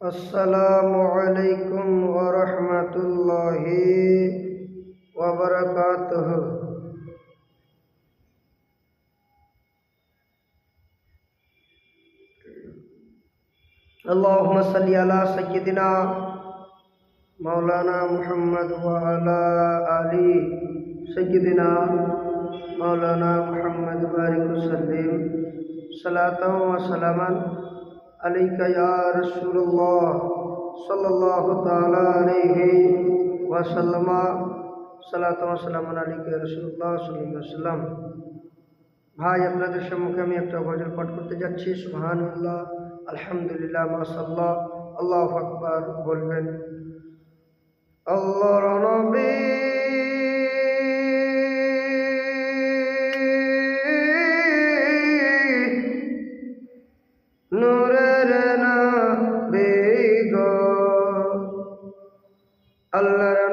السلام عليكم ورحمة الله وبركاته. اللهم صل على سيدنا مولانا محمد وعلى آل سيدنا مولانا محمد. بارك وسلم. صلاة وسلاما. আলাইকা ইয়া রাসূলুল্লাহ সাল্লাল্লাহু তাআলা আলাইহি ওয়া সাল্লামা সালাতু ওয়া সালামুন আলাইকা ভাই, আপনাদের সম্মুখে আমি একটা গজল পাঠ করতে যাচ্ছি। সুবহানাল্লাহ, আলহামদুলিল্লাহ, মাশাআল্লাহ, আল্লাহ আকবার বলবেন। আল্লাহর নবী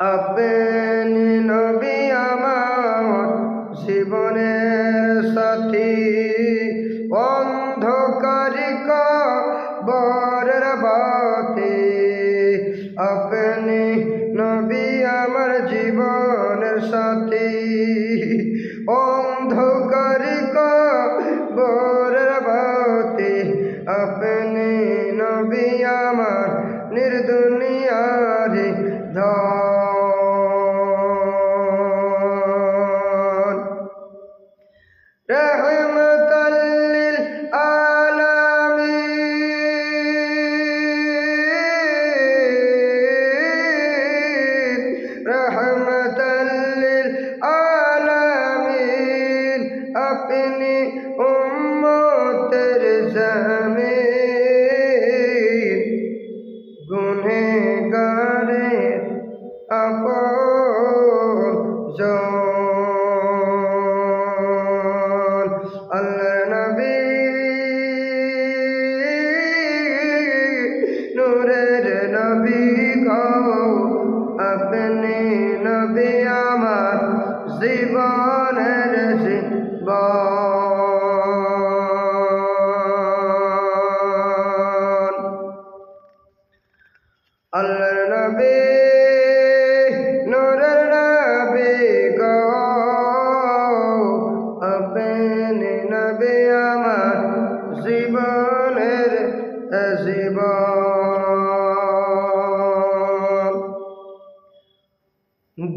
আপনি নবী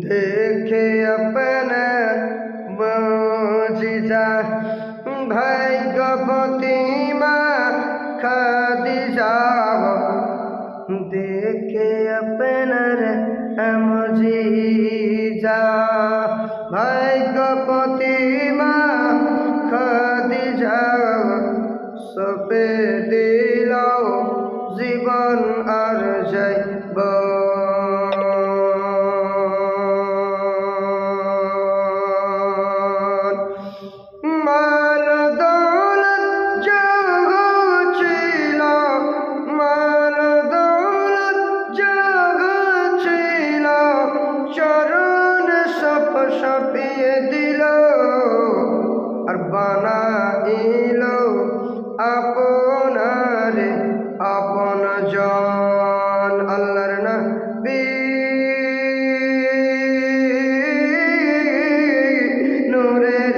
দেখে আপনার মজিজা। ভাগ্যবতী মা খাদিজা দেখে আপনার মজিজা। ভাগ্যপতি মা খাদিজা সপে দিল জীবন আর যাইব। মাল দৌলত জগ ছিল মাল দৌলত জগ ছিল। চরণ সপ সপিয়ে দিল আর বানাইল আপনারে, আপন জন আল্লাহর নবী। নূরের